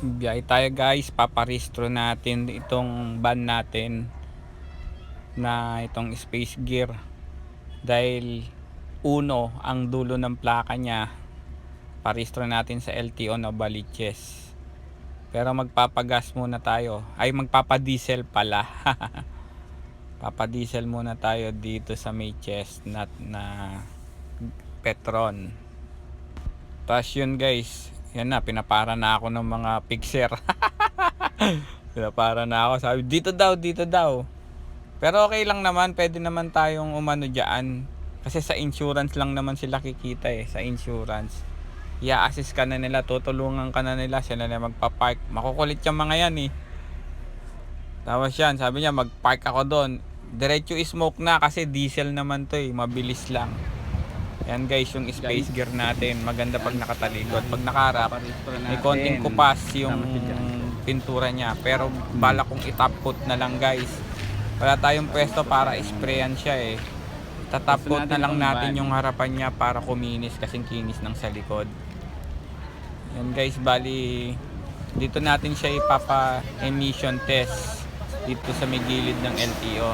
Biyay tayo guys, paparistro natin itong van natin na itong space gear. Dahil uno ang dulo ng plaka niya. Paristro natin sa LTO na Baliches. Pero magpapagas muna tayo. Ay magpapadiesel pala. Papadiesel muna tayo dito sa may chestnut na Petron. Tapos yun guys yan na pinapara na ako ng mga fixer pinapara na ako. Sabi dito daw dito daw. Pero okay lang naman pwede naman tayong umano dyan. Kasi sa insurance lang naman sila kikita eh sa insurance. I-assist ka na nila tutulungan ka na nila sila na magpa-park. Makukulit yung mga yan eh. Tapos yan sabi niya mag-park ako doon. Diretso smoke na kasi diesel naman to eh mabilis lang yan guys yung space Guys. gear natin. Maganda pag nakatalikod. Pag nakarap may konting kupas yung pintura niya. Pero bala kong itap coat na lang guys. Wala tayong pwesto para sprayan siya eh. Tatap coat na lang natin yung harapan niya para kuminis kasing kinis ng sa likod. Yan guys bali dito natin siya ipapa emission test dito sa may gilid ng LTO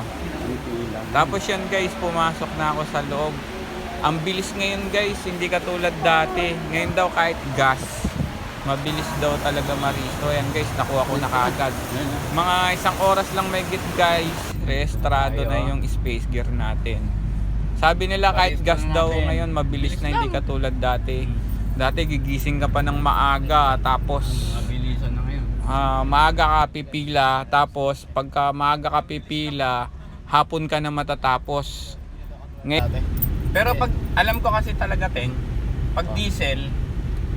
tapos yan guys, pumasok na ako sa loob. Ang bilis ngayon guys, hindi katulad dati. Ngayon daw kahit gas, mabilis daw talaga maristo. Yan guys, nakuha ko na kaagad. Mga isang oras lang may git guys, rehistrado na Ayo. yung space gear natin. Sabi nila kahit gas daw ngayon, mabilis Bilis na hindi katulad dati. Dati gigising ka pa ng maaga, tapos Mabilisan na ngayon. Ah, maaga ka pipila tapos pagka maaga ka pipila hapon ka na matatapos Ngay- pero pag alam ko kasi talaga teng pag diesel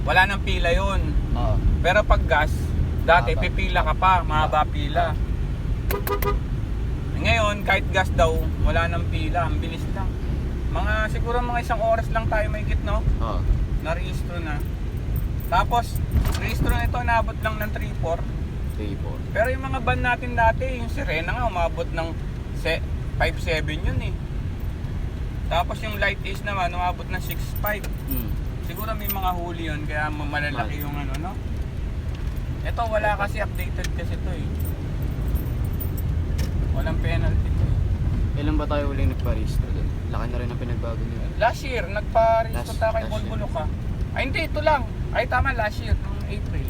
wala nang pila yon Oo. pero pag gas dati Mahaba. pipila ka pa mahaba pila ngayon kahit gas daw wala nang pila ang bilis lang mga siguro mga isang oras lang tayo may no Oo. na-rehistro na tapos rehistro na ito naabot lang ng 3-4 3, 4. Pero yung mga van natin dati, yung Sirena nga, umabot ng se- 5.7 yun eh. Tapos yung Light Ace naman, umabot ng 6.5. Hmm. Siguro may mga huli yun, kaya malalaki Mal- yung ano, no? Ito, wala kasi updated kasi ito eh. Walang penalty to eh. Ilan ba tayo uling nagparistro doon? Laki na rin ang pinagbago niyo. Last year, nagpa-register Last- tayo kay last ka. Ay hindi, ito lang. Ay tama, last year, noong April.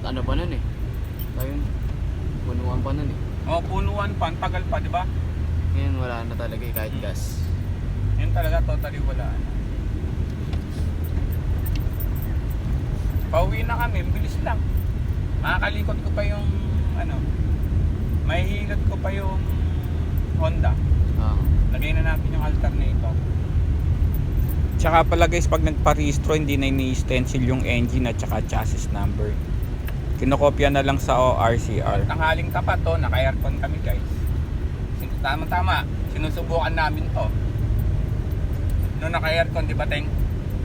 Ano pa nun eh? Tayo, punuan pa nun eh. O, punuan pa, ang tagal pa, di ba? Ngayon wala na talaga eh, kahit gas. Yun talaga totally wala na. Pauwi na kami, bilis lang. Makakalikot ko pa yung ano, may hilot ko pa yung Honda. Ah. Lagay na natin yung alternator. Tsaka pala guys, pag nagpa-restro, hindi na ini-stencil yung engine at tsaka chassis number. Kinokopya na lang sa ORCR. Tanghaling tapat to, naka-aircon kami guys. Tama-tama, sinusubukan namin to. Noong naka-aircon, di ba Teng?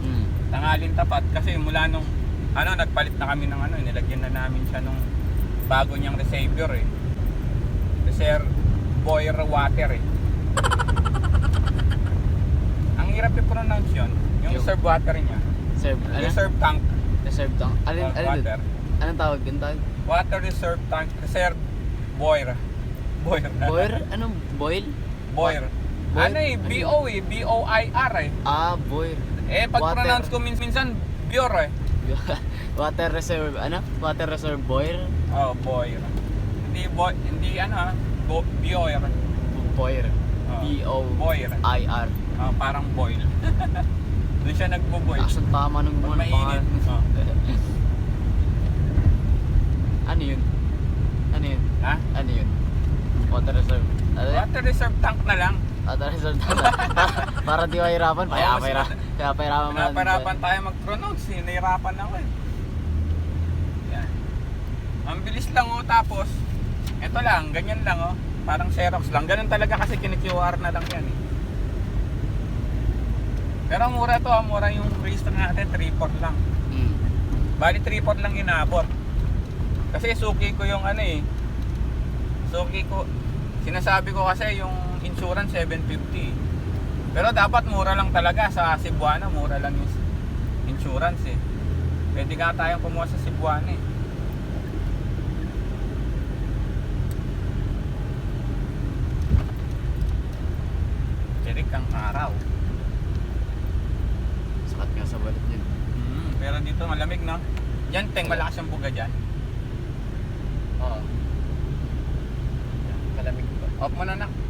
Hmm. Tanghaling tapat kasi mula nung ano, nagpalit na kami ng ano, nilagyan na namin siya nung bago niyang receiver eh. Reservoir water eh. Ang hirap i-pronounce yun, yung Yung- reserve water niya. Serve, ano? Reserve tank Reserve tank. Alin, uh, alin water. Anong tawag doon? Tawag? Water reserve tank, reserve boiler. Boiler. Boiler? Anong boil? Boiler. Boil? Ano eh, B-O eh, B-O-I-R eh. Ah, boil. Eh, pag Water. pronounce ko mins- minsan, Bior eh. Water reserve, ano? Water reserve boil? Oh, boiler. Hindi, boy, hindi ano ah, bo, Bioir. Boil. Oh, B-O-I-R. Boiler. Ah, parang boil. Doon siya nagbo-boil. Asan tama ng mga mainit. Oh. Ano yun? Ano yun? Ha? Ano yun? Water reserve. Ano yun? Water reserve tank na lang. Water reserve. Para di mahirapan. Kaya Oo, mas pahira. Kaya pahirapan mo. Pinaparapan tayo mag-pronounce. Nahirapan ako eh. Yan. Ang bilis lang oh. Tapos, eto lang. Ganyan lang oh. Parang Xerox lang. Ganun talaga kasi kini-QR na lang yan eh. Pero mura to ah. Mura yung register natin. 3-4 lang. Hmm. Bali 3-4 lang inabot. Kasi suki ko yung ano eh. Suki ko. Sinasabi ko kasi yung insurance 750. Pero dapat mura lang talaga sa Cebuana, mura lang yung insurance eh. Pwede nga tayong kumuha sa Cebuana eh. Tirik ang araw. Sakat nga sa balik niya. Mm, pero dito malamig no. Yan, teng malakas ang buga dyan. Oo. Oh. Off mo.